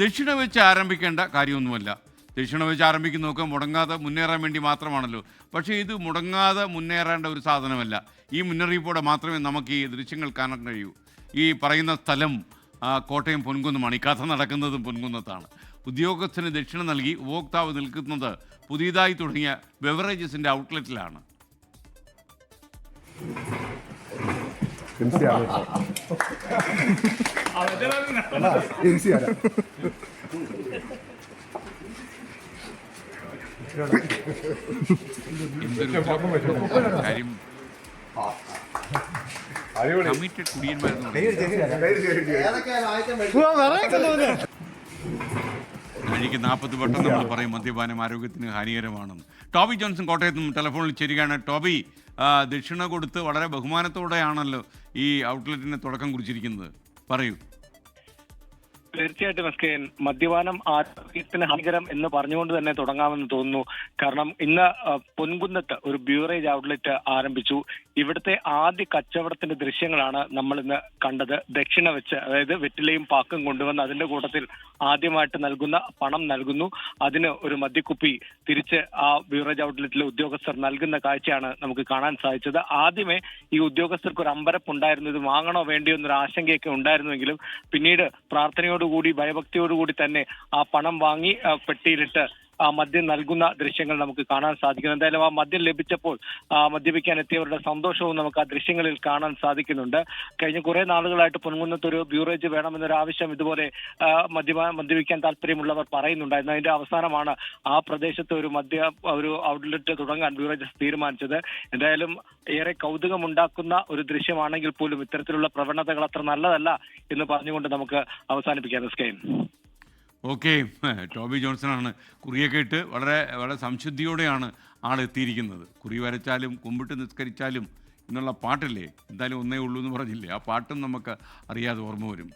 ദക്ഷിണ വെച്ച് ആരംഭിക്കേണ്ട കാര്യമൊന്നുമല്ല. ദക്ഷിണ വെച്ച് ആരംഭിക്കുന്നതൊക്കെ മുടങ്ങാതെ മുന്നേറാൻ വേണ്ടി മാത്രമാണല്ലോ. പക്ഷേ ഇത് മുടങ്ങാതെ മുന്നേറേണ്ട ഒരു സാധനമല്ല. ഈ മുന്നറിയിപ്പോടെ മാത്രമേ നമുക്ക് ഈ ദൃശ്യങ്ങൾ കാണാൻ കഴിയൂ. ഈ പറയുന്ന സ്ഥലം കോട്ടയം പൊൻകുന്നമാണ്. ഈ കഥ നടക്കുന്നതും പൊൻകുന്നത്താണ്. ഉദ്യോഗസ്ഥന് ദക്ഷിണ നൽകി ഉപഭോക്താവ് നിൽക്കുന്നത് പുതിയതായി തുടങ്ങിയ ബെവറേജസിന്റെ ഔട്ട്ലെറ്റിലാണ് എം സി ആണ് എം സി ആണ് കമ്മിറ്റഡ് കുടിയന്മാരെന്ന് എനിക്ക് നാൽപ്പത് വട്ടം നമ്മൾ പറയും മദ്യപാനം ആരോഗ്യത്തിന് ഹാനികരമാണെന്ന്. ടോബി ജോൺസൺ കോട്ടയത്ത് നിന്ന് ടെലിഫോണിൽ ചേരുകയാണ്. ടോബി ദക്ഷിണ കൊടുത്ത് വളരെ ബഹുമാനത്തോടെയാണല്ലോ ഈ ഔട്ട്ലെറ്റിന് തുടക്കം കുറിച്ചിരിക്കുന്നത്. പറയൂ. തീർച്ചയായിട്ടും എസ് കെ മദ്യപാനം ആരോഗ്യത്തിന് ഹാനികരം എന്ന് പറഞ്ഞുകൊണ്ട് തന്നെ തുടങ്ങാമെന്ന് തോന്നുന്നു. കാരണം ഇന്ന് പൊൻകുന്നത്ത് ഒരു ബ്യൂറേജ് ഔട്ട്ലെറ്റ് ആരംഭിച്ചു. ഇവിടുത്തെ ആദ്യ കച്ചവടത്തിന്റെ ദൃശ്യങ്ങളാണ് നമ്മൾ ഇന്ന് കണ്ടത്. ദക്ഷിണ വെച്ച് അതായത് വെറ്റിലയും പാക്കും കൊണ്ടുവന്ന് അതിന്റെ കൂട്ടത്തിൽ ആദ്യമായിട്ട് നൽകുന്ന പണം നൽകുന്നു. അതിന് ഒരു മദ്യക്കുപ്പി തിരിച്ച് ആ ബ്യൂറേജ് ഔട്ട്ലെറ്റിലെ ഉദ്യോഗസ്ഥർ നൽകുന്ന കാഴ്ചയാണ് നമുക്ക് കാണാൻ സാധിച്ചത്. ആദ്യമേ ഈ ഉദ്യോഗസ്ഥർക്ക് ഒരു അമ്പരപ്പുണ്ടായിരുന്നു. ഇത് വാങ്ങണോ വേണ്ടിയോ എന്നൊരു ആശങ്കയൊക്കെ ഉണ്ടായിരുന്നുവെങ്കിലും പിന്നീട് പ്രാർത്ഥനയോടുകൂടി ഭയഭക്തിയോടുകൂടി തന്നെ ആ പണം വാങ്ങി പെട്ടിയിലിട്ട് മദ്യം നൽകുന്ന ദൃശ്യങ്ങൾ നമുക്ക് കാണാൻ സാധിക്കുന്നു. എന്തായാലും ആ മദ്യം ലഭിച്ചപ്പോൾ ആ മദ്യപിക്കാൻ എത്തിയവരുടെ സന്തോഷവും നമുക്ക് ആ ദൃശ്യങ്ങളിൽ കാണാൻ സാധിക്കുന്നുണ്ട്. കഴിഞ്ഞ കുറെ നാളുകളായിട്ട് പൊൻകുന്നത്ത് ഒരു ബ്യൂറേജ് വേണമെന്നൊരു ആവശ്യം ഇതുപോലെ മദ്യ മദ്യപാ മദ്യപിക്കാൻ താല്പര്യമുള്ളവർ പറയുന്നുണ്ടായിരുന്നു. അതിന്റെ അവസാനമാണ് ആ പ്രദേശത്ത് ഒരു മദ്യ ഒരു ഔട്ട്ലെറ്റ് തുടങ്ങാൻ ബ്യൂറേജ് തീരുമാനിച്ചത്. എന്തായാലും ഏറെ കൗതുകമുണ്ടാക്കുന്ന ഒരു ദൃശ്യമാണെങ്കിൽ പോലും ഇത്തരത്തിലുള്ള പ്രവണതകൾ അത്ര നല്ലതല്ല എന്ന് പറഞ്ഞുകൊണ്ട് നമുക്ക് അവസാനിപ്പിക്കാം. സ്കൈൻ ഓക്കെ. ടോബി ജോൺസണാണ് കുറിയൊക്കെ ഇട്ട് വളരെ വളരെ സംശുദ്ധിയോടെയാണ് ആൾ എത്തിയിരിക്കുന്നത് കുറി വരച്ചാലും കുമ്പിട്ട് നിസ്കരിച്ചാലും എന്നുള്ള പാട്ടില്ലേ? എന്തായാലും ഒന്നേ ഉള്ളൂ എന്ന് പറഞ്ഞില്ലേ? ആ പാട്ടും നമുക്ക് അറിയാതെ ഓർമ്മ വരും.